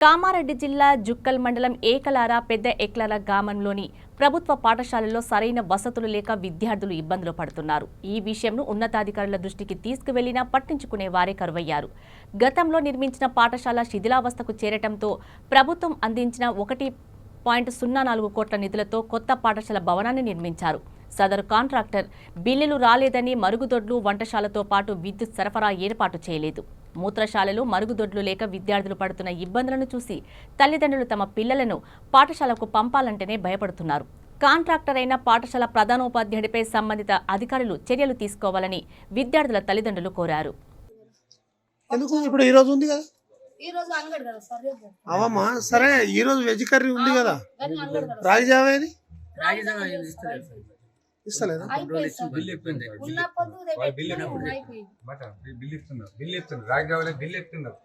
కామారెడ్డి జిల్లా జుక్కల్ మండలం ఏకలార పెద్ద ఎక్లార గ్రామంలోని ప్రభుత్వ పాఠశాలల్లో సరైన వసతులు లేక విద్యార్థులు ఇబ్బందులు పడుతున్నారు. ఈ విషయంను ఉన్నతాధికారుల దృష్టికి తీసుకువెళ్ళినా పట్టించుకునే వారే కరువయ్యారు. గతంలో నిర్మించిన పాఠశాల శిథిలావస్థకు చేరటంతో ప్రభుత్వం అందించిన ఒకటి పాయింట్ సున్నా నాలుగు కోట్ల నిధులతో కొత్త పాఠశాల భవనాన్ని నిర్మించారు. సదరు కాంట్రాక్టర్ బిల్లులు రాలేదని మరుగుదొడ్లు వంటశాలతో పాటు విద్యుత్ సరఫరా ఏర్పాటు చేయలేదు. మూత్రశాలలు మరుగుదొడ్లు లేక విద్యార్థులు పడుతున్న ఇబ్బందులను చూసి తల్లిదండ్రులు తమ పిల్లలను పాఠశాలకు పంపాలంటేనే భయపడుతున్నారు. కాంట్రాక్టర్ అయిన పాఠశాల ప్రధానోపాధ్యాయుడిపై సంబంధిత అధికారులు చర్యలు తీసుకోవాలని విద్యార్థుల తల్లిదండ్రులు కోరారు. ఎందుకు? ఇప్పుడు ఈ రోజు ఉంది కదా. ఈ రోజు అంగడి కదా సార్ రేపు అవమ్మా సరే ఈ రోజు వెజ్ కర్రీ ఉంది కదా. రాగి ఇస్తలేదు. బిల్లు బిల్లు ఇస్తున్నారు. బిల్లు ఇస్తున్నారు. రాగి కావాలి బిల్లు ఇస్తున్నారు.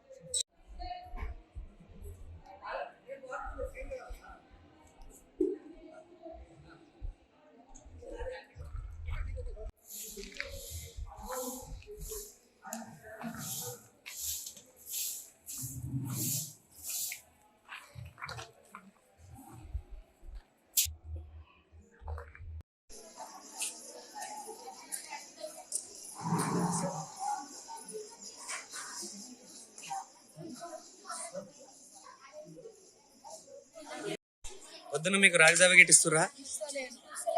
పొద్దున్న మీకు రాగిజావ గిట్ ఇస్తుర్రా?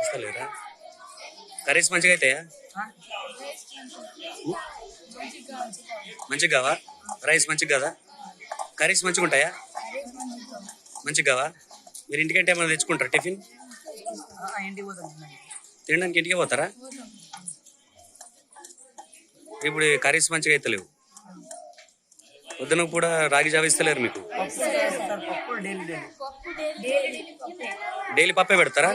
ఇస్తలేరా? కర్రీస్ మంచిగా అవుతాయా మంచిగా కావా? రైస్ మంచిగా కదా? కర్రీస్ మంచిగా ఉంటాయా? మంచిగా కావా? మీరు ఇంటికంటే ఏమైనా తెచ్చుకుంటారా టిఫిన్? తినడానికి ఇంటికే పోతారా? ఇప్పుడు కర్రీస్ మంచిగా అవుతలేవు వద్దన కూడా రాగి జావ ఇస్తలేరు మీకు? డైలీ పప్పే పెడతారా?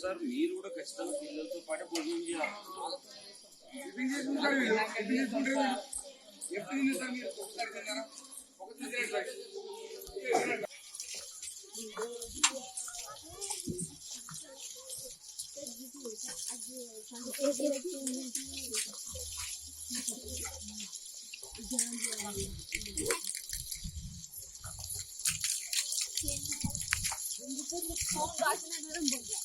సార్ మీరు కూడా ఖచ్చితంగా పిల్లలతో పాటు భోజనం చేయాలి. బిజినెస్ ఉంటాయి బిజినెస్ ఉంటాయి ఎప్పుడు తింటారు మీరు ఒకసారి తిన్నారా ఒక తిరిగి Şimdi bu son karşına görün burada.